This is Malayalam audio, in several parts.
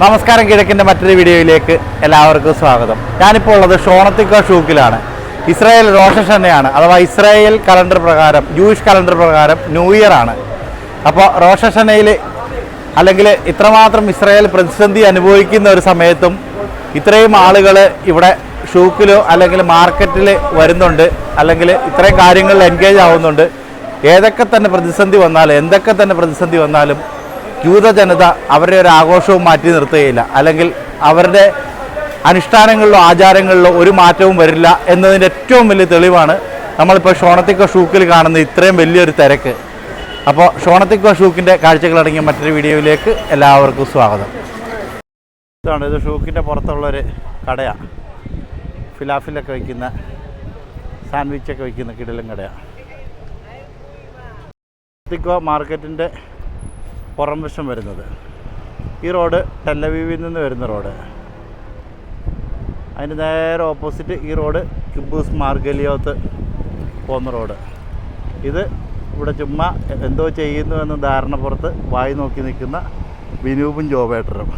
നമസ്കാരം കിഴക്കിന്റെ മറ്റൊരു വീഡിയോയിലേക്ക് എല്ലാവർക്കും സ്വാഗതം. ഞാനിപ്പോൾ ഉള്ളത് ഷോണത്തിക്ക ഷൂക്കിലാണ്. ഇസ്രായേൽ റോഷഷനെയാണ് അഥവാ ഇസ്രായേൽ കലണ്ടർ പ്രകാരം ജൂയിഷ് കലണ്ടർ പ്രകാരം ന്യൂ ഇയർ ആണ്. അപ്പോൾ റോഷഷനയിൽ അല്ലെങ്കിൽ ഇത്രമാത്രം ഇസ്രായേൽ പ്രതിസന്ധി അനുഭവിക്കുന്ന ഒരു സമയത്തും ഇത്രയും ആളുകൾ ഇവിടെ ഷൂക്കിലോ അല്ലെങ്കിൽ മാർക്കറ്റിൽ വരുന്നുണ്ട്. അല്ലെങ്കിൽ ഇത്രയും കാര്യങ്ങളിൽ എൻഗേജ് ആവുന്നുണ്ട്. ഏതൊക്കെ തന്നെ പ്രതിസന്ധി വന്നാലും എന്തൊക്കെ തന്നെ പ്രതിസന്ധി വന്നാലും യൂത ജനത അവരുടെ ഒരു ആഘോഷവും മാറ്റി നിർത്തുകയില്ല. അല്ലെങ്കിൽ അവരുടെ അനുഷ്ഠാനങ്ങളിലോ ആചാരങ്ങളിലോ ഒരു മാറ്റവും വരില്ല എന്നതിന്റെ ഏറ്റവും വലിയ തെളിവാണ് നമ്മളിപ്പോൾ ഷോണത്തിക്കോ ഷൂക്കിൽ കാണുന്ന ഇത്രയും വലിയൊരു തിരക്ക്. അപ്പോൾ ഷോണത്തിക്കോ ഷൂക്കിന്റെ കാഴ്ചകളടങ്ങിയ മറ്റൊരു വീഡിയോയിലേക്ക് എല്ലാവർക്കും സ്വാഗതം. ഇതാണ് ഇത് ഷൂക്കിന്റെ പുറത്തുള്ളൊരു കടയാണ് ഫിലാഫിലൊക്കെ വയ്ക്കുന്ന സാൻഡ്വിച്ചൊക്കെ വയ്ക്കുന്ന കിടലും കടയാണ് ഷോണത്തിക്കോ മാർക്കറ്റിന്റെ പുറം വശം വരുന്നത്. ഈ റോഡ് ടെല്ലവീവിൽ നിന്ന് വരുന്ന റോഡ്. അതിന് നേരെ ഓപ്പോസിറ്റ് ഈ റോഡ് കിബൂസ് മാർഗലിയോത്ത് പോകുന്ന റോഡ്. ഇത് ഇവിടെ ചുമ്മാ എന്തോ ചെയ്യുന്നു എന്ന ധാരണ പുറത്ത് വായി നോക്കി നിൽക്കുന്ന വിനൂപും ജോബേട്ടറും.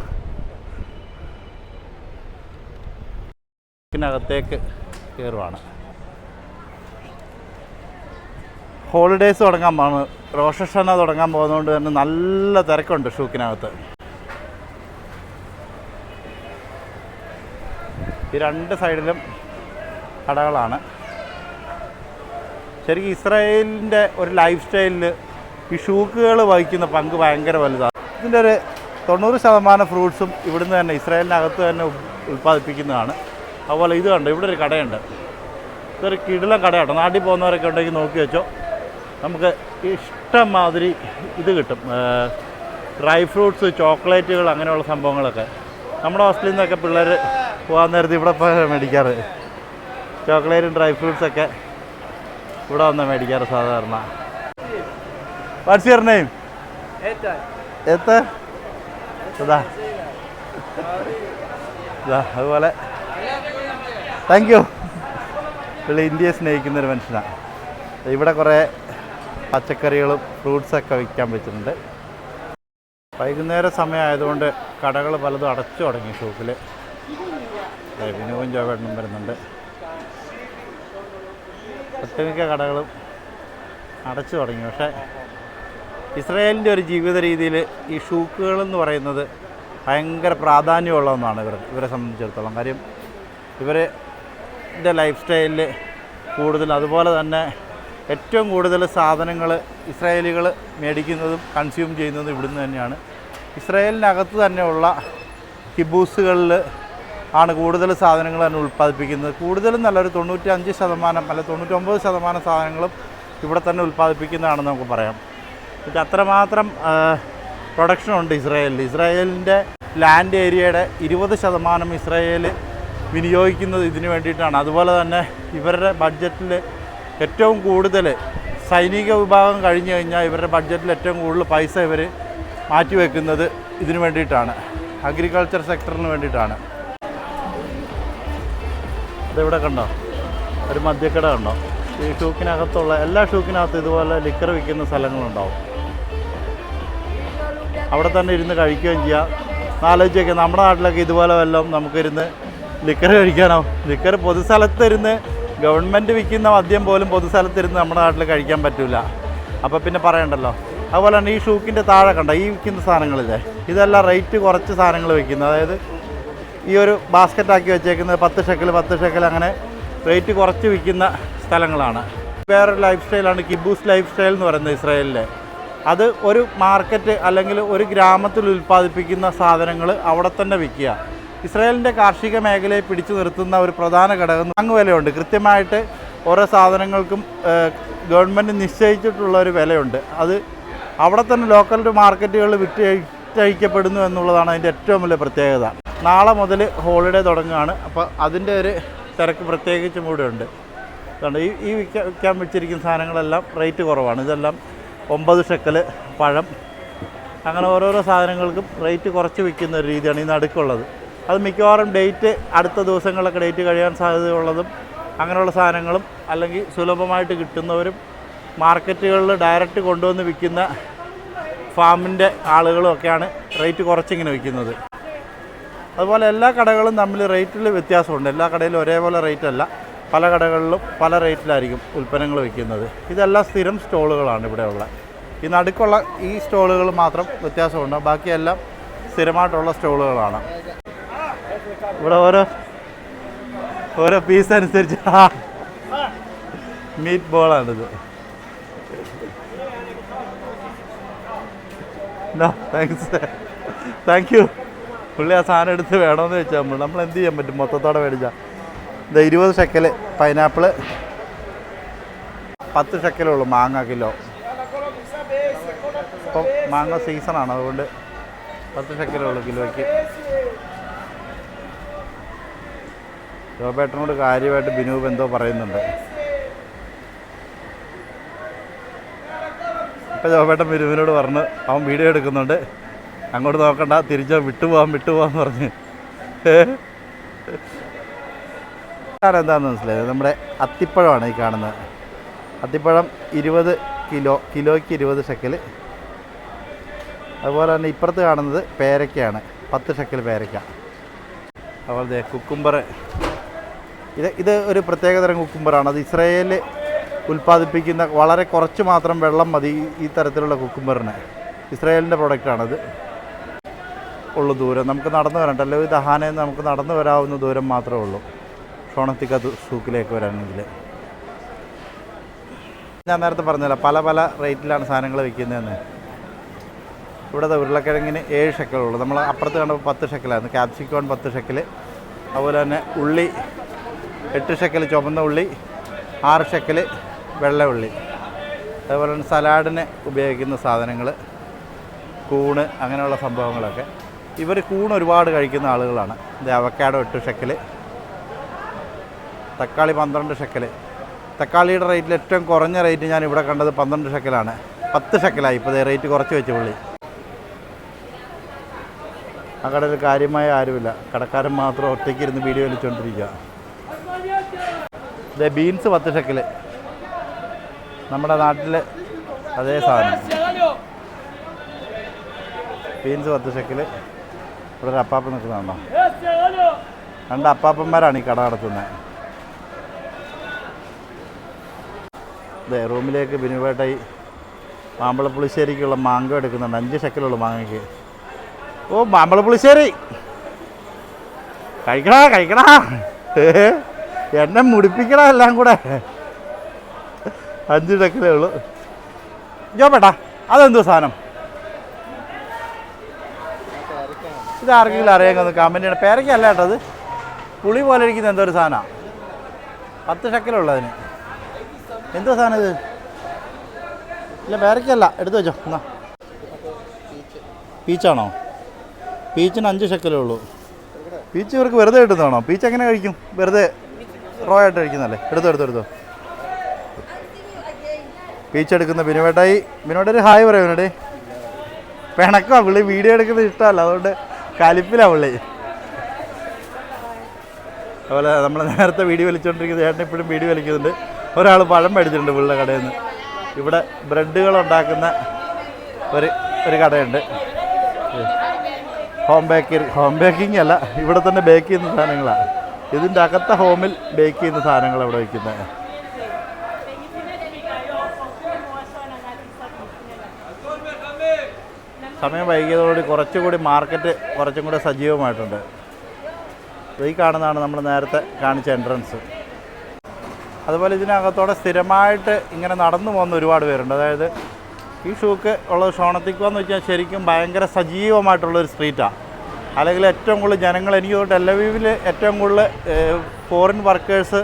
ത്തിനകത്തേക്ക് കയറുവാണ്. ഹോളിഡേയ്സ് തുടങ്ങാൻ റോഷഷന തുടങ്ങാൻ പോകുന്നതുകൊണ്ട് തന്നെ നല്ല തിരക്കുണ്ട് ഷൂക്കിനകത്ത്. ഈ രണ്ട് സൈഡിലും കടകളാണ്. ശരിക്കും ഇസ്രായേലിന്റെ ഒരു ലൈഫ് സ്റ്റൈലിൽ ഈ ഷൂക്കുകൾ വഹിക്കുന്ന പങ്ക് ഭയങ്കര വലുതാണ്. ഇതിന്റെ ഒരു തൊണ്ണൂറ് ശതമാനം ഫ്രൂട്ട്സും ഇവിടുന്ന് തന്നെ ഇസ്രായേലിനകത്ത് തന്നെ ഉൽപ്പാദിപ്പിക്കുന്നതാണ്. അതുപോലെ ഇത് കണ്ടോ ഇവിടെ ഒരു കടയുണ്ട്. ഇതൊരു കിടിലം കടയാട്ടോ. നാട്ടിൽ പോകുന്നവരൊക്കെ ഉണ്ടെങ്കിൽ നോക്കി വെച്ചോ. നമുക്ക് ഇഷ്ടം മാതിരി ഇത് കിട്ടും. ഡ്രൈ ഫ്രൂട്ട്സ് ചോക്ലേറ്റുകൾ അങ്ങനെയുള്ള സംഭവങ്ങളൊക്കെ. നമ്മുടെ ഹോസ്റ്റലിൽ നിന്നൊക്കെ പിള്ളേർ പോകാൻ നേരത്ത് ഇവിടെ മേടിക്കാറ്. ചോക്ലേറ്റും ഡ്രൈ ഫ്രൂട്ട്സൊക്കെ ഇവിടെ വന്ന് മേടിക്കാറ് സാധാരണ. വാട്സ് യുവർ നെയിം എത്ത് ഇതാ. ഇതാ അതുപോലെ. താങ്ക് യു പുള്ളി ഇന്ത്യയെ സ്നേഹിക്കുന്ന ഒരു മനുഷ്യനാണ് ഇവിടെ കുറേ പച്ചക്കറികളും ഫ്രൂട്ട്സൊക്കെ വിൽക്കാൻ പറ്റുന്നുണ്ട്. വൈകുന്നേര സമയമായതുകൊണ്ട് കടകൾ പലതും അടച്ചു തുടങ്ങി ഷോപ്പിൽ വിനുവും ജോവേട്ടനും വരുന്നുണ്ട്. ഒട്ടുമിക്ക കടകളും അടച്ചു തുടങ്ങി. പക്ഷേ ഇസ്രായേലിന്റെ ഒരു ജീവിത രീതിയിൽ ഈ ഷൂക്കുകളെന്ന് പറയുന്നത് ഭയങ്കര പ്രാധാന്യമുള്ള ഒന്നാണ് ഇവർ ഇവരെ സംബന്ധിച്ചിടത്തോളം. കാര്യം ഇവരുടെ ലൈഫ് സ്റ്റൈലിൽ കൂടുതൽ അതുപോലെ തന്നെ ഏറ്റവും കൂടുതൽ സാധനങ്ങൾ ഇസ്രായേലികൾ മേടിക്കുന്നതും കൺസ്യൂം ചെയ്യുന്നതും ഇവിടുന്ന് തന്നെയാണ്. ഇസ്രായേലിനകത്ത് തന്നെയുള്ള കിബൂസുകളിൽ ആണ് കൂടുതൽ സാധനങ്ങൾ തന്നെ ഉൽപ്പാദിപ്പിക്കുന്നത്. കൂടുതലും നല്ലൊരു തൊണ്ണൂറ്റി അഞ്ച് ശതമാനം അല്ല തൊണ്ണൂറ്റൊമ്പത് ശതമാനം സാധനങ്ങളും ഇവിടെ തന്നെ ഉൽപ്പാദിപ്പിക്കുന്നതാണെന്ന് നമുക്ക് പറയാം. ഇത് അത്രമാത്രം പ്രൊഡക്ഷൻ ഉണ്ട് ഇസ്രായേലിൽ ഇസ്രായേലിന്റെ ലാൻഡ് ഏരിയയുടെ ഇരുപത് ശതമാനം ഇസ്രായേൽ വിനിയോഗിക്കുന്നത് ഇതിന് വേണ്ടിയിട്ടാണ്. അതുപോലെ തന്നെ ഇവരുടെ ബഡ്ജറ്റിൽ ഏറ്റവും കൂടുതൽ സൈനിക വിഭാഗം കഴിഞ്ഞു കഴിഞ്ഞാൽ ഇവരുടെ ബഡ്ജറ്റിൽ ഏറ്റവും കൂടുതൽ പൈസ ഇവർ മാറ്റിവെക്കുന്നത് ഇതിന് വേണ്ടിയിട്ടാണ്. അഗ്രികൾച്ചർ സെക്ടറിന് വേണ്ടിയിട്ടാണ്. അതെവിടെ കണ്ടോ? ഒരു മദ്യക്കട കണ്ടോ? ഈ ഷൂക്കിനകത്തുള്ള എല്ലാ ഷൂക്കിനകത്തും ഇതുപോലെ ലിക്കർ വിൽക്കുന്ന സ്ഥലങ്ങളുണ്ടാവും. അവിടെ തന്നെ ഇരുന്ന് കഴിക്കുകയും ചെയ്യാം. ആലോചിച്ചൊക്കെ നമ്മുടെ നാട്ടിലൊക്കെ ഇതുപോലെ വല്ലതും നമുക്കിരുന്ന് ലിക്കർ കഴിക്കാനോ? ലിക്കർ പൊതുസ്ഥലത്ത് ഇരുന്ന് ഗവൺമെന്റ് വിൽക്കുന്ന മദ്യം പോലും പൊതുസ്ഥലത്തിരുന്ന് നമ്മുടെ നാട്ടിൽ കഴിക്കാൻ പറ്റില്ല അപ്പോൾ പിന്നെ പറയണ്ടല്ലോ. അതുപോലെ തന്നെ ഈ ഷൂക്കിന്റെ താഴെ കണ്ട? ഈ വിൽക്കുന്ന സാധനങ്ങളില്ലേ? ഇതെല്ലാം റേറ്റ് കുറച്ച് സാധനങ്ങൾ വിൽക്കുന്നത് അതായത് ഈ ഒരു ബാസ്ക്കറ്റാക്കി വെച്ചേക്കുന്നത് പത്ത് ഷെക്കൽ പത്ത് ഷെക്കൽ അങ്ങനെ റേറ്റ് കുറച്ച് വിൽക്കുന്ന സ്ഥലങ്ങളാണ്. വേറൊരു ലൈഫ് സ്റ്റൈലാണ് കിബൂസ് ലൈഫ് സ്റ്റൈൽ എന്ന് പറയുന്നത് ഇസ്രായേലിലെ. അത് ഒരു മാർക്കറ്റ് അല്ലെങ്കിൽ ഒരു ഗ്രാമത്തിൽ ഉൽപ്പാദിപ്പിക്കുന്ന സാധനങ്ങൾ അവിടെ തന്നെ വിൽക്കുക. ഇസ്രായേലിന്റെ കാർഷിക മേഖലയെ പിടിച്ചു നിർത്തുന്ന ഒരു പ്രധാന ഘടകം താങ്ങുവിലയുണ്ട് കൃത്യമായിട്ട് ഓരോ സാധനങ്ങൾക്കും ഗവൺമെന്റ് നിശ്ചയിച്ചിട്ടുള്ള ഒരു വിലയുണ്ട്. അത് അവിടെ തന്നെ ലോക്കൽ മാർക്കറ്റുകളിൽ വിറ്റ് വിറ്റഴിക്കപ്പെടുന്നു എന്നുള്ളതാണ് അതിന്റെ ഏറ്റവും വലിയ പ്രത്യേകത. നാളെ മുതൽ ഹോളിഡേ തുടങ്ങുകയാണ്. അപ്പോൾ അതിന്റെ ഒരു തിരക്ക് പ്രത്യേകിച്ചും കൂടെ ഉണ്ട് അതുകൊണ്ട് ഈ ഈ വിൽക്കാൻ വിൽക്കാൻ വെച്ചിരിക്കുന്ന സാധനങ്ങളെല്ലാം റേറ്റ് കുറവാണ്. ഇതെല്ലാം ഒമ്പത് ഷെക്കൽ പഴം. അങ്ങനെ ഓരോരോ സാധനങ്ങൾക്കും റേറ്റ് കുറച്ച് വിൽക്കുന്ന ഒരു രീതിയാണ് ഈ നടുക്കുള്ളത്. അത് മിക്കവാറും ഡേറ്റ് അടുത്ത ദിവസങ്ങളിലൊക്കെ ഡേറ്റ് കഴിയാൻ സാധ്യതയുള്ളതും അങ്ങനെയുള്ള സാധനങ്ങളും അല്ലെങ്കിൽ സുലഭമായിട്ട് കിട്ടുന്നവരും മാർക്കറ്റുകളിൽ ഡയറക്റ്റ് കൊണ്ടുവന്ന് വിൽക്കുന്ന ഫാമിന്റെ ആളുകളും ഒക്കെയാണ് റേറ്റ് കുറച്ചിങ്ങനെ വിൽക്കുന്നത്. അതുപോലെ എല്ലാ കടകളും തമ്മിൽ റേറ്റിൽ വ്യത്യാസമുണ്ട്. എല്ലാ കടയിലും ഒരേപോലെ റേറ്റ് അല്ല പല കടകളിലും പല റേറ്റിലായിരിക്കും ഉൽപ്പന്നങ്ങൾ വിൽക്കുന്നത്. ഇതെല്ലാം സ്ഥിരം സ്റ്റോളുകളാണ് ഇവിടെയുള്ള ഈ നടുക്കുള്ള ഈ സ്റ്റോളുകൾ മാത്രം വ്യത്യാസമുണ്ട്. ബാക്കിയെല്ലാം സ്ഥിരമായിട്ടുള്ള സ്റ്റോളുകളാണ്. ഇവിടെ ഓരോ ഓരോ പീസ് അനുസരിച്ച്. മീറ്റ് ബോളാണിത് താങ്ക്സ് താങ്ക് യു പുള്ളി ആ സാധനം എടുത്ത് വേണമെന്ന് വെച്ചാൽ നമ്മൾ നമ്മൾ എന്ത് ചെയ്യാൻ പറ്റും? മൊത്തത്തോടെ മേടിച്ചാൽ ഇത് ഇരുപത് ഷെക്കൽ പൈനാപ്പിൾ പത്ത് ഷെക്കലേ ഉള്ളൂ മാങ്ങ കിലോ. ഇപ്പം മാങ്ങ സീസണാണ് അതുകൊണ്ട് പത്ത് ഷെക്കലേ ഉള്ളൂ കിലോയ്ക്ക്. ജോബേട്ടനോട് കാര്യമായിട്ട് ബിനൂപ് എന്തോ പറയുന്നുണ്ട്. ഇപ്പം ജോബേട്ടൻ ബിനുവിനോട് പറഞ്ഞ് അവൻ വീഡിയോ എടുക്കുന്നുണ്ട്. അങ്ങോട്ട് നോക്കണ്ട തിരിച്ചോ വിട്ടുപോകാൻ വിട്ടുപോകാന്ന് പറഞ്ഞ്. എന്താണെന്ന് മനസ്സിലായത് നമ്മുടെ അത്തിപ്പഴമാണ് ഈ കാണുന്നത്. അത്തിപ്പഴം ഇരുപത് കിലോ കിലോയ്ക്ക് ഇരുപത് ഷെക്കൽ അതുപോലെ തന്നെ ഇപ്പുറത്ത് കാണുന്നത് പേരയ്ക്കയാണ് പത്ത് ഷെക്കൽ പേരയ്ക്ക. അതുപോലെ കുക്കുംബർ ഇത് ഇത് ഒരു പ്രത്യേകതരം കുക്കുംബറാണ്. അത് ഇസ്രയേൽ ഉൽപ്പാദിപ്പിക്കുന്ന വളരെ കുറച്ച് മാത്രം വെള്ളം മതി ഈ- തരത്തിലുള്ള കുക്കുംബറിന്. ഇസ്രയേലിന്റെ പ്രൊഡക്റ്റാണത് ഉള്ള ദൂരം. നമുക്ക് നടന്നു വരണ്ട അല്ലെങ്കിൽ ദഹാനയിൽ നിന്ന് നമുക്ക് നടന്നു വരാവുന്ന ദൂരം മാത്രമേ ഉള്ളൂ. ഷോണത്തിക്ക സൂക്കിലേക്ക് വരാണെങ്കിൽ ഞാൻ നേരത്തെ പറഞ്ഞില്ല പല പല റേറ്റിലാണ് സാധനങ്ങൾ വിൽക്കുന്നതെന്ന് ഇവിടുത്തെ ഉരുളക്കിഴങ്ങിന് ഏഴ് ഷെക്കലുള്ളൂ. നമ്മൾ അപ്പുറത്ത് കണ്ടപ്പോൾ പത്ത് ഷെക്കലായിരുന്നു. ക്യാപ്സിക്കോൺ പത്ത് ഷെക്കൽ അതുപോലെ തന്നെ ഉള്ളി എട്ട് ഷെക്കൽ ചുമന്ന ഉള്ളി ആറ് ഷെക്കൽ വെള്ള ഉള്ളി. അതുപോലെ തന്നെ സലാഡിന് ഉപയോഗിക്കുന്ന സാധനങ്ങൾ കൂണ് അങ്ങനെയുള്ള സംഭവങ്ങളൊക്കെ. ഇവർ കൂണ് ഒരുപാട് കഴിക്കുന്ന ആളുകളാണ്. ഇത് അവക്കാഡോ എട്ട് ഷെക്കൽ തക്കാളി പന്ത്രണ്ട് ഷെക്കൽ തക്കാളിയുടെ റേറ്റിൽ ഏറ്റവും കുറഞ്ഞ റേറ്റ് ഞാൻ ഇവിടെ കണ്ടത് പന്ത്രണ്ട് ഷെക്കലാണ്. പത്ത് ഷെക്കലായി ഇപ്പോൾ റേറ്റ് കുറച്ച് വെച്ച് പുള്ളി. ആ കടയിൽ കാര്യമായ ആരുമില്ല. കടക്കാരൻ മാത്രം ഒറ്റയ്ക്ക് ഇരുന്ന് വീഡിയോ വലിച്ചുകൊണ്ടിരിക്കുക ഇതേ ബീൻസ് പത്ത് ഷെക്കൽ നമ്മുടെ നാട്ടിൽ അതേ സാധനം. ബീൻസ് പത്ത് ഷെക്കൽ ഇവിടെ ഒരു അപ്പാപ്പൻ നിൽക്കുന്നുണ്ടോ രണ്ട് അപ്പാപ്പന്മാരാണ് ഈ കട നടത്തുന്നത് അതെ റൂമിലേക്ക് ബിനുവേട്ടായി മാമ്പളപ്പുളിശ്ശേരിക്കുള്ള മാങ്ക എടുക്കുന്നുണ്ട്. അഞ്ച് ഷെക്കലുള്ള മാങ്ങയ്ക്ക്. ഓ മാമ്പളപ്പുളിശ്ശേരി! കഴിക്കണ? കഴിക്കണ? എന്നെ മുടിപ്പിക്കണ എല്ലാം കൂടെ. അഞ്ച് ടക്കിലേ ഉള്ളൂ. ജോബേട്ടാ അതെന്തോ സാധനം? ഇത് ആർക്കെങ്കിലും അറിയാമെന്ന് കമന്റ് ചെയ്യണം. പേരയ്ക്കല്ല കേട്ടോ അത്. പുളി പോലെ ഇരിക്കുന്ന എന്തോ ഒരു സാധനമാണ് പത്ത് അതിന്. എന്തോ സാധനം ഇത്? ഇല്ല പേരയ്ക്കല്ല. എടുത്തു വെച്ചോ. എന്നാ. പീച്ചാണോ? പീച്ചിന് അഞ്ച് ഷക്കലേ ഉള്ളൂ. പീച്ച് ഇവർക്ക് വെറുതെ കിട്ടുന്നതാണോ? പീച്ച് എങ്ങനെ കഴിക്കും? വെറുതെ റോ ആയിട്ട് കഴിക്കുന്നല്ലേ എടുത്തോ എടുത്തോ എടുത്തോ. പീച്ച് എടുക്കുന്ന ബിനുവേട്ടായി ബിനുവേട്ടൊരു ഹായ് പറയാം ബിനുവേട്ടേ പിണക്കാ പുള്ളി വീഡിയോ എടുക്കുന്നത് ഇഷ്ടമല്ല. അതുകൊണ്ട് കലിപ്പിലാ പുള്ളി. അതുപോലെ നമ്മൾ നേരത്തെ വീഡിയോ വലിച്ചുകൊണ്ടിരിക്കുന്ന ചേട്ടൻ ഇപ്പോഴും വീഡിയോ വലിക്കുന്നുണ്ട്. ഒരാൾ പഴം മേടിച്ചിട്ടുണ്ട് പുള്ളിയുടെ കടയിൽ നിന്ന്. ഇവിടെ ബ്രെഡുകൾ ഉണ്ടാക്കുന്ന ഒരു ഒരു കടയുണ്ട്. ഹോം ബേക്കറി ഹോം ബേക്കിംഗ് അല്ല ഇവിടെ തന്നെ ബേക്ക് ചെയ്യുന്ന സാധനങ്ങളാണ് ഇതിന്റെ അകത്തെ ഹോമിൽ ബേക്ക് ചെയ്യുന്ന സാധനങ്ങൾ അവിടെ വയ്ക്കുന്നത്? സമയം വൈകിയതോടുകൂടി കുറച്ചുകൂടി മാർക്കറ്റ് കുറച്ചും കൂടി സജീവമായിട്ടുണ്ട്. ഈ കാണുന്നതാണ് നമ്മൾ നേരത്തെ കാണിച്ച എൻട്രൻസ് അതുപോലെ ഇതിനകത്തോടെ സ്ഥിരമായിട്ട് ഇങ്ങനെ നടന്നു പോകുന്ന ഒരുപാട് പേരുണ്ട്. അതായത് ഈ ഷൂക്ക് ഉള്ളത് ഷോണത്തിക്കുക എന്ന് വെച്ചാൽ ശരിക്കും ഭയങ്കര സജീവമായിട്ടുള്ളൊരു സ്ട്രീറ്റാണ് അല്ലെങ്കിൽ ഏറ്റവും കൂടുതൽ ജനങ്ങൾ എനിക്ക് തോന്നുന്നു ടെലവീവിൽ ഏറ്റവും കൂടുതൽ ഫോറിൻ വർക്കേഴ്സ്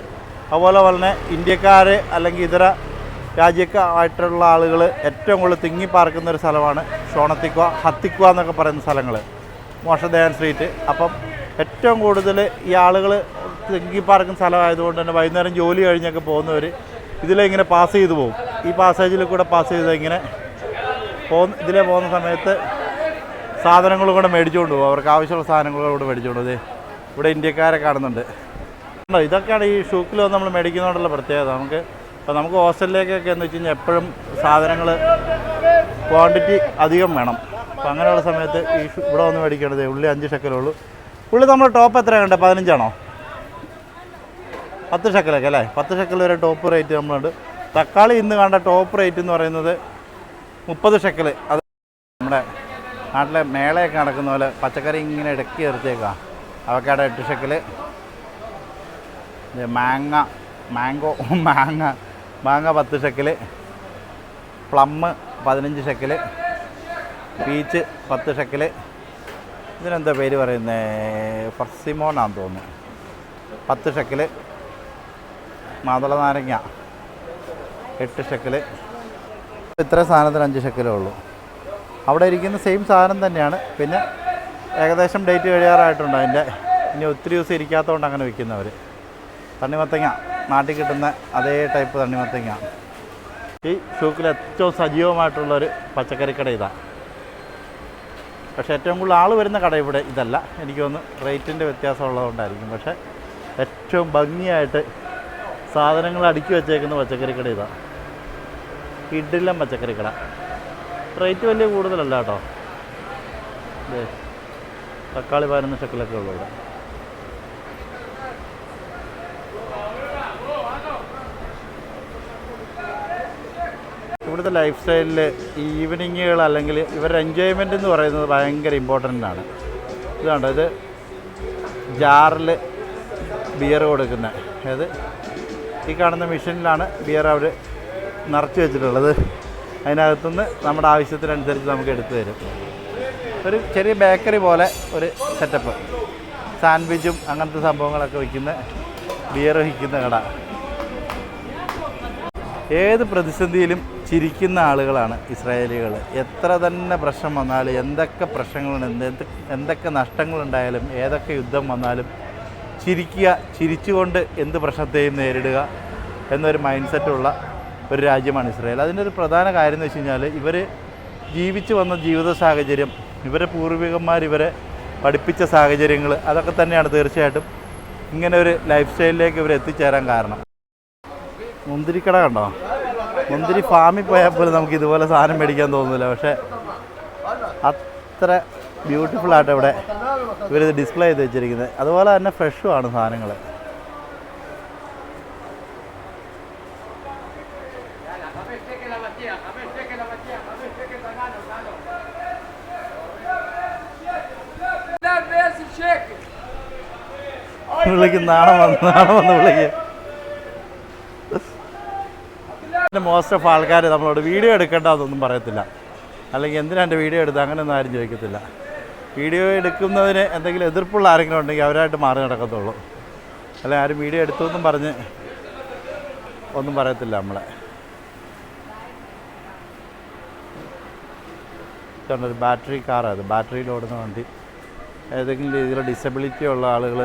അതുപോലെ തന്നെ ഇന്ത്യക്കാർ അല്ലെങ്കിൽ ഇതര രാജ്യക്കായിട്ടുള്ള ആളുകൾ ഏറ്റവും കൂടുതൽ തിങ്ങി പാർക്കുന്ന ഒരു സ്ഥലമാണ് ഷോണത്തിക്വ ഹത്തിക്വ എന്നൊക്കെ പറയുന്ന സ്ഥലങ്ങൾ. മോശദയാൻ സ്ട്രീറ്റ് അപ്പം ഏറ്റവും കൂടുതൽ ഈ ആളുകൾ തിങ്ങി പാർക്കുന്ന സ്ഥലമായതുകൊണ്ട് തന്നെ വൈകുന്നേരം ജോലി കഴിഞ്ഞൊക്കെ പോകുന്നവർ ഇതിലിങ്ങനെ പാസ് ചെയ്തു പോകും. ഈ പാസേജിൽ കൂടെ പാസ് ചെയ്ത് ഇങ്ങനെ പോകുന്ന ഇതിലെ പോകുന്ന സമയത്ത് സാധനങ്ങൾ കൂടെ മേടിച്ചുകൊണ്ട് പോകും. അവർക്ക് ആവശ്യമുള്ള സാധനങ്ങൾ കൂടെ മേടിച്ചുകൊണ്ട് ഇവിടെ ഇന്ത്യക്കാരെ കാണുന്നുണ്ട്. ഉണ്ടോ? ഇതൊക്കെയാണ് ഈ ഷൂക്കിൽ വന്ന് നമ്മൾ മേടിക്കുന്നതുകൊണ്ടുള്ള പ്രത്യേകത. നമുക്ക് ഇപ്പോൾ നമുക്ക് ഹോസ്റ്റലിലേക്കൊക്കെ എന്ന് വെച്ച് കഴിഞ്ഞാൽ എപ്പോഴും സാധനങ്ങൾ ക്വാണ്ടിറ്റി അധികം വേണം. അപ്പോൾ അങ്ങനെയുള്ള സമയത്ത് ഈ ഇവിടെ വന്ന് മേടിക്കേണ്ടത് ഉള്ളി അഞ്ച് ഷക്കലേ ഉള്ളൂ. ഉള്ളി നമ്മൾ ടോപ്പ് എത്ര കണ്ടത് പതിനഞ്ചാണോ? പത്ത് ഷക്കലൊക്കെ അല്ലേ? പത്ത് ഷക്കൽ വരെ ടോപ്പ് റേറ്റ് നമ്മളുണ്ട്. തക്കാളി ഇന്ന് കണ്ട ടോപ്പ് റേറ്റ് എന്ന് പറയുന്നത് മുപ്പത് ഷക്കൽ അത് നാട്ടിലെ മേളയൊക്കെ നടക്കുന്ന പോലെ പച്ചക്കറി ഇങ്ങനെ ഇടയ്ക്ക് ചേർത്തേക്കാം അവക്കാട് എട്ട് ഷെക്കിൽ മാങ്ങ മാങ്കോ മാങ്ങ മാങ്ങ പത്ത് ഷെക്കിൽ പ്ലമ്മ് പതിനഞ്ച് ഷെക്കിൽ പീച്ച് പത്ത് ഷെക്കിൽ ഇതിനെന്താ പേര് പറയുന്നത് ഫർസിമോനാന്ന് തോന്നുന്നു. പത്ത് ഷെക്കിൽ മാതള നാരങ്ങ. എട്ട് ഷെക്കിൽ ഇത്ര സാധനത്തിന് അഞ്ച് ഷെക്കിലേ ഉള്ളൂ. അവിടെ ഇരിക്കുന്ന സെയിം സാധനം തന്നെയാണ്. പിന്നെ ഏകദേശം ഡേറ്റ് കഴിയാറായിട്ടുണ്ട് അതിന്റെ. ഇനി ഒത്തിരി ദിവസം ഇരിക്കാത്തതുകൊണ്ട് അങ്ങനെ വിൽക്കുന്നവർ തണ്ണിമത്തങ്ങ നാട്ടിൽ കിട്ടുന്ന അതേ ടൈപ്പ് തണ്ണിമത്തങ്ങ. ഈ ഷൂക്കിൽ ഏറ്റവും സജീവമായിട്ടുള്ളൊരു പച്ചക്കറിക്കട ഇതാണ് പക്ഷേ ഏറ്റവും കൂടുതൽ ആൾ വരുന്ന കട ഇവിടെ ഇതല്ല. എനിക്ക് തോന്നുന്നു റേറ്റിന്റെ വ്യത്യാസമുള്ളതുകൊണ്ടായിരിക്കും പക്ഷേ ഏറ്റവും ഭംഗിയായിട്ട് സാധനങ്ങൾ അടുക്കി വെച്ചേക്കുന്ന പച്ചക്കറി കട ഇതാണ് പച്ചക്കറി കട റേറ്റ് വലിയ കൂടുതലല്ല കേട്ടോ. തക്കാളി പതിനൊന്ന് ഷക്കിലൊക്കെ ഉള്ളൂ ഇവിടെ. ഇവിടുത്തെ ലൈഫ് സ്റ്റൈലിൽ ഈവനിങ്ങുകൾ അല്ലെങ്കിൽ ഇവരുടെ എൻജോയ്മെന്റ് എന്ന് പറയുന്നത് ഭയങ്കര ഇമ്പോർട്ടന്റ് ആണ്. ഇതുണ്ട് ഇത് ജാറിൽ ബിയർ കൊടുക്കുന്നത് അതായത് ഈ കാണുന്ന മെഷീനിലാണ് ബിയർ അവർ നിറച്ച് വെച്ചിട്ടുള്ളത്. അതിനകത്തുനിന്ന് നമ്മുടെ ആവശ്യത്തിനനുസരിച്ച് നമുക്ക് എടുത്തു തരും. ഒരു ചെറിയ ബേക്കറി പോലെ ഒരു സെറ്റപ്പ് സാൻഡ്വിച്ചും അങ്ങനത്തെ സംഭവങ്ങളൊക്കെ വയ്ക്കുന്ന ബിയർ വഹിക്കുന്ന കട. ഏത് പ്രതിസന്ധിയിലും ചിരിക്കുന്ന ആളുകളാണ് ഇസ്രായേലികൾ എത്ര തന്നെ പ്രശ്നം വന്നാലും എന്തൊക്കെ പ്രശ്നങ്ങളുണ്ട് എന്ത് എന്തൊക്കെ നഷ്ടങ്ങളുണ്ടായാലും ഏതൊക്കെ യുദ്ധം വന്നാലും ചിരിക്കുക ചിരിച്ചുകൊണ്ട് എന്ത് പ്രശ്നത്തെയും നേരിടുക എന്നൊരു മൈൻഡ് സെറ്റുള്ള ഒരു രാജ്യമാണ് ഇസ്രായേൽ. അതിന്റെ ഒരു പ്രധാന കാര്യം എന്ന് വെച്ച് കഴിഞ്ഞാൽ ഇവർ ജീവിച്ചു വന്ന ജീവിത സാഹചര്യം ഇവരെ പൂർവികന്മാർ ഇവരെ പഠിപ്പിച്ച സാഹചര്യങ്ങൾ അതൊക്കെ തന്നെയാണ് തീർച്ചയായിട്ടും ഇങ്ങനെ ഒരു ലൈഫ് സ്റ്റൈലിലേക്ക് ഇവർ എത്തിച്ചേരാൻ കാരണം. മുന്തിരിക്കട കണ്ടോ? മുന്തിരി ഫാമിൽ പോയാൽ പോലും നമുക്ക് ഇതുപോലെ സാധനം മേടിക്കാൻ തോന്നുന്നില്ല പക്ഷേ അത്ര ബ്യൂട്ടിഫുൾ ആയിട്ട് ഇവിടെ ഇവരിത് ഡിസ്പ്ലേ ചെയ്ത് വെച്ചിരിക്കുന്നത്. അതുപോലെ തന്നെ ഫ്രഷുമാണ് സാധനങ്ങൾ വിളിക്കും നാണം വന്ന് നാളെ വന്ന് വിളിക്കും. മോസ്റ്റ് ഓഫ് ആൾക്കാർ നമ്മളോട് വീഡിയോ എടുക്കേണ്ട അതൊന്നും പറയത്തില്ല. അല്ലെങ്കിൽ എന്തിനാണ് എന്റെ വീഡിയോ എടുത്ത് അങ്ങനെയൊന്നും ആരും ചോദിക്കത്തില്ല. വീഡിയോ എടുക്കുന്നതിന് എന്തെങ്കിലും എതിർപ്പുള്ള ആരെങ്കിലും ഉണ്ടെങ്കിൽ അവരായിട്ട് മാറി നടക്കത്തുള്ളൂ. അല്ലെങ്കിൽ ആരും വീഡിയോ എടുത്തു എന്നും പറഞ്ഞ് ഒന്നും പറയത്തില്ല നമ്മളെ. ബാറ്ററി കാറാണ് ബാറ്ററിയിൽ ഓടുന്ന വണ്ടി. ഏതെങ്കിലും രീതിയിലുള്ള ഡിസബിലിറ്റി ഉള്ള ആളുകൾ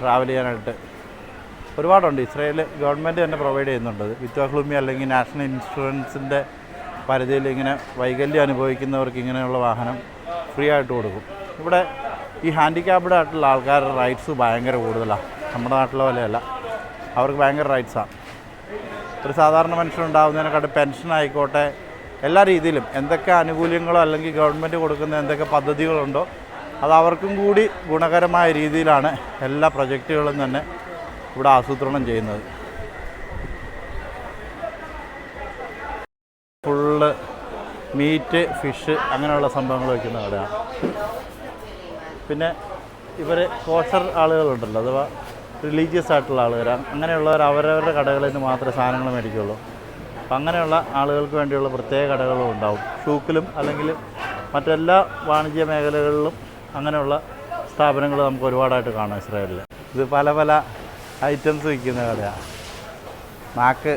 ട്രാവൽ ചെയ്യാനായിട്ട് ഒരുപാടുണ്ട്. ഇസ്രയേൽ ഗവൺമെന്റ് തന്നെ പ്രൊവൈഡ് ചെയ്യുന്നുണ്ട്. വിത്വാഹ്ലൂമി അല്ലെങ്കിൽ നാഷണൽ ഇൻഷുറൻസിന്റെ പരിധിയിൽ ഇങ്ങനെ വൈകല്യം അനുഭവിക്കുന്നവർക്ക് ഇങ്ങനെയുള്ള വാഹനം ഫ്രീ ആയിട്ട് കൊടുക്കും. ഇവിടെ ഈ ഹാൻഡിക്യാപ്ഡ് ആയിട്ടുള്ള ആൾക്കാരുടെ റൈറ്റ്സ് ഭയങ്കര കൂടുതലാണ് നമ്മുടെ നാട്ടിലെ പോലെയല്ല. അവർക്ക് ഭയങ്കര റൈറ്റ്സാണ് ഒരു സാധാരണ മനുഷ്യനുണ്ടാകുന്നതിനെക്കാട്ട് പെൻഷൻ ആയിക്കോട്ടെ എല്ലാ രീതിയിലും എന്തൊക്കെ ആനുകൂല്യങ്ങളോ അല്ലെങ്കിൽ ഗവൺമെന്റ് കൊടുക്കുന്ന എന്തൊക്കെ പദ്ധതികളുണ്ടോ അത് അവർക്കും കൂടി ഗുണകരമായ രീതിയിലാണ് എല്ലാ പ്രൊജക്റ്റുകളും തന്നെ ഇവിടെ ആസൂത്രണം ചെയ്യുന്നത്. ഫുള്ള് മീറ്റ് ഫിഷ് അങ്ങനെയുള്ള സംഭവങ്ങൾ വയ്ക്കുന്ന കടയാണ്. പിന്നെ ഇവർ കോഷർ ആളുകളുണ്ടല്ലോ അഥവാ റിലീജിയസ് ആയിട്ടുള്ള ആളുകൾ അങ്ങനെയുള്ളവർ അവരവരുടെ കടകളിൽ നിന്ന് മാത്രമേ സാധനങ്ങൾ മേടിക്കുള്ളൂ. അപ്പം അങ്ങനെയുള്ള ആളുകൾക്ക് വേണ്ടിയുള്ള പ്രത്യേക കടകളും ഉണ്ടാവും. ഷൂക്കിലും അല്ലെങ്കിൽ മറ്റെല്ലാ വാണിജ്യ മേഖലകളിലും അങ്ങനെയുള്ള സ്ഥാപനങ്ങൾ നമുക്ക് ഒരുപാടായിട്ട് കാണാം ഇസ്രായേലിൽ. ഇത് പല പല ഐറ്റംസ് വിൽക്കുന്ന കടയാണ് നാക്ക്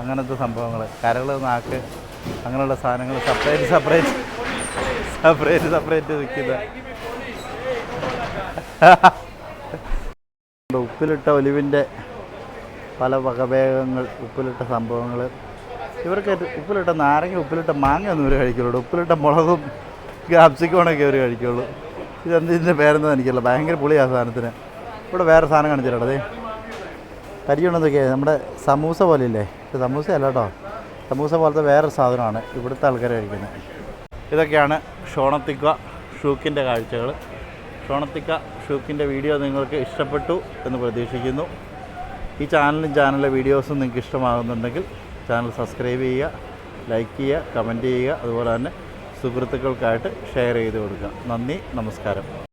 അങ്ങനത്തെ സംഭവങ്ങൾ കരകൾ നാക്ക് അങ്ങനെയുള്ള സാധനങ്ങൾ സെപ്പറേറ്റ് സെപ്പറേറ്റ് സെപ്പറേറ്റ് സെപ്പറേറ്റ് വിൽക്കുന്ന. ഉപ്പിലിട്ട ഒലിവിന്റെ പല വകഭേദങ്ങൾ ഉപ്പിലിട്ട സംഭവങ്ങൾ ഇവർക്ക് ഉപ്പിലിട്ട നാരങ്ങ ഉപ്പിലിട്ട മാങ്ങ ഒന്നും ഇവർ കഴിക്കുള്ളൂ. ഉപ്പിലിട്ട മുളകും ക്യാപ്സിക്കോണൊക്കെ ഇവർ കഴിക്കുള്ളൂ. ഇതെന്ത് ഇതിന്റെ പേരെന്താ എനിക്കല്ല ഭയങ്കര പുളിയാണ് സാധനത്തിന്. ഇവിടെ വേറെ സാധനം കാണിച്ചിട്ടേ അതേ പരിചയമുണ്ടെന്നൊക്കെ നമ്മുടെ സമൂസ പോലെ ഇല്ലേ സമൂസ അല്ല കേട്ടോ. സമൂസ പോലത്തെ വേറൊരു സാധനമാണ് ഇവിടുത്തെ ആൾക്കാർ കഴിക്കുന്നത്. ഇതൊക്കെയാണ് ഷോണത്തിക്ക ഷൂക്കിന്റെ കാഴ്ചകൾ ഷോണത്തിക്ക ഷൂക്കിന്റെ വീഡിയോ നിങ്ങൾക്ക് ഇഷ്ടപ്പെട്ടു എന്ന് പ്രതീക്ഷിക്കുന്നു. ഈ ചാനലും ചാനലിലെ വീഡിയോസും നിങ്ങൾക്ക് ഇഷ്ടമാകുന്നുണ്ടെങ്കിൽ ചാനൽ സബ്സ്ക്രൈബ് ചെയ്യുക ലൈക്ക് ചെയ്യുക കമന്റ് ചെയ്യുക അതുപോലെ തന്നെ സുഹൃത്തുക്കൾക്കായിട്ട് ഷെയർ ചെയ്ത് കൊടുക്കുക നന്ദി നമസ്കാരം.